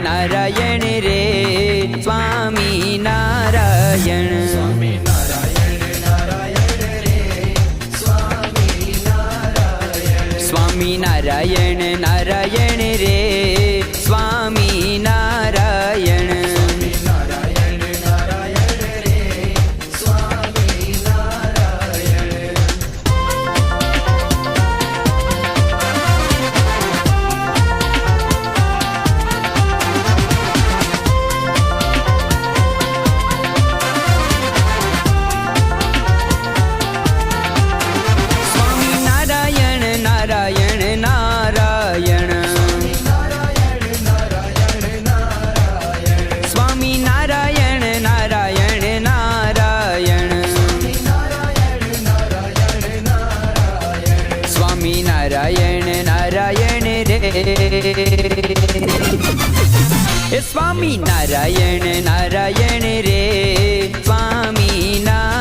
નારાયણ રે સ્વામી નારાયણ સ્વામી નારાયણ નારાયણ સ્વામી નારાયણ નારાયણ રે સ્વામી નારાયણ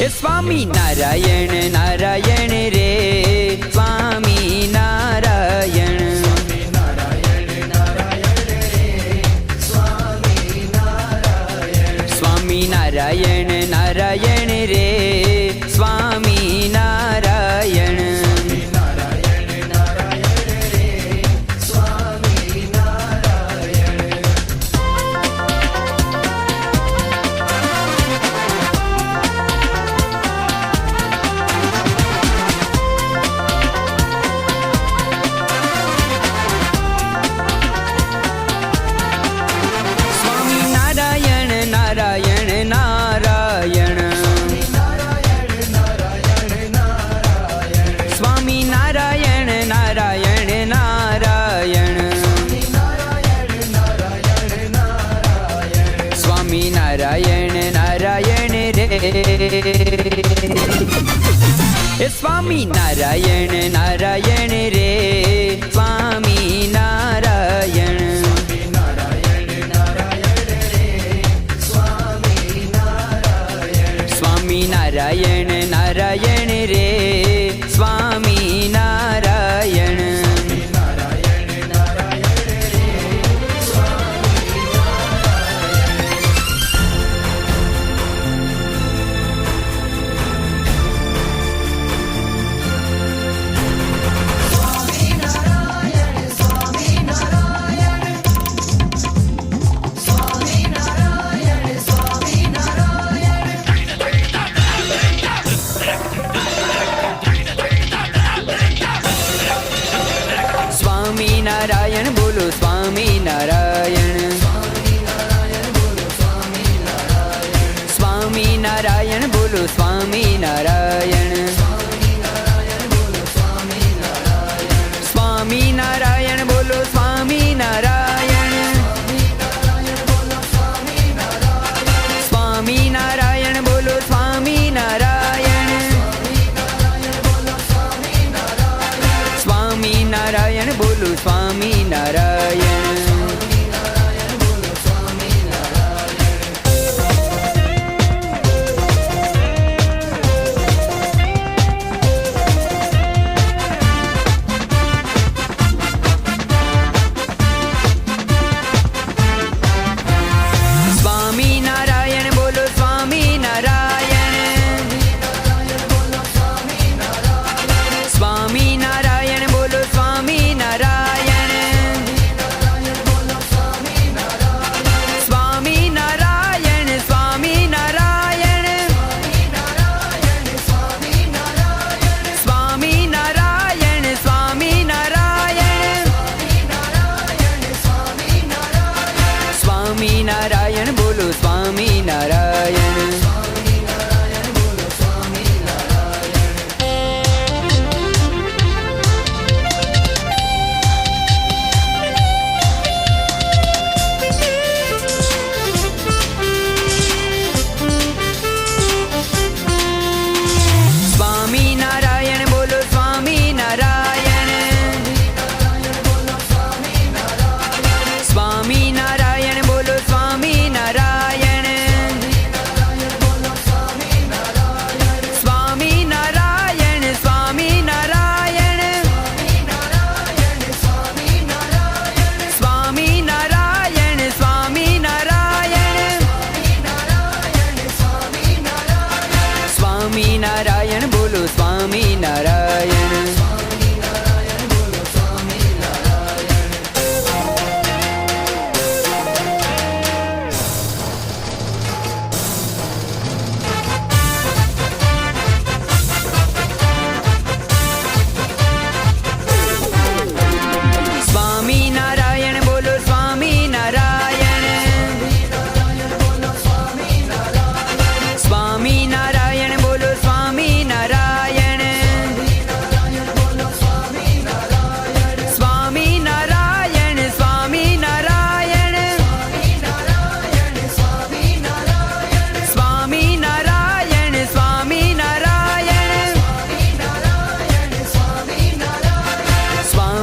એ સ્વામી નારાયણ નારાયણ રે સ્વામી નારાયણ એ સ્વામી નારાયણ નારાયણ રે સ્વામી નારાયણ. સ્વામી નારાયણ બોલો સ્વામી નારાયણ. સ્વામી નારાયણ બોલો, સ્વામી નારાયણ. સ્વામી નારાયણ બોલો, સ્વામી નારાયણ. સ્વામી નારાયણ બોલો, સ્વામી નારાયણ.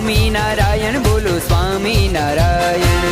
સ્વામી નારાયણ બોલો સ્વામી નારાયણ.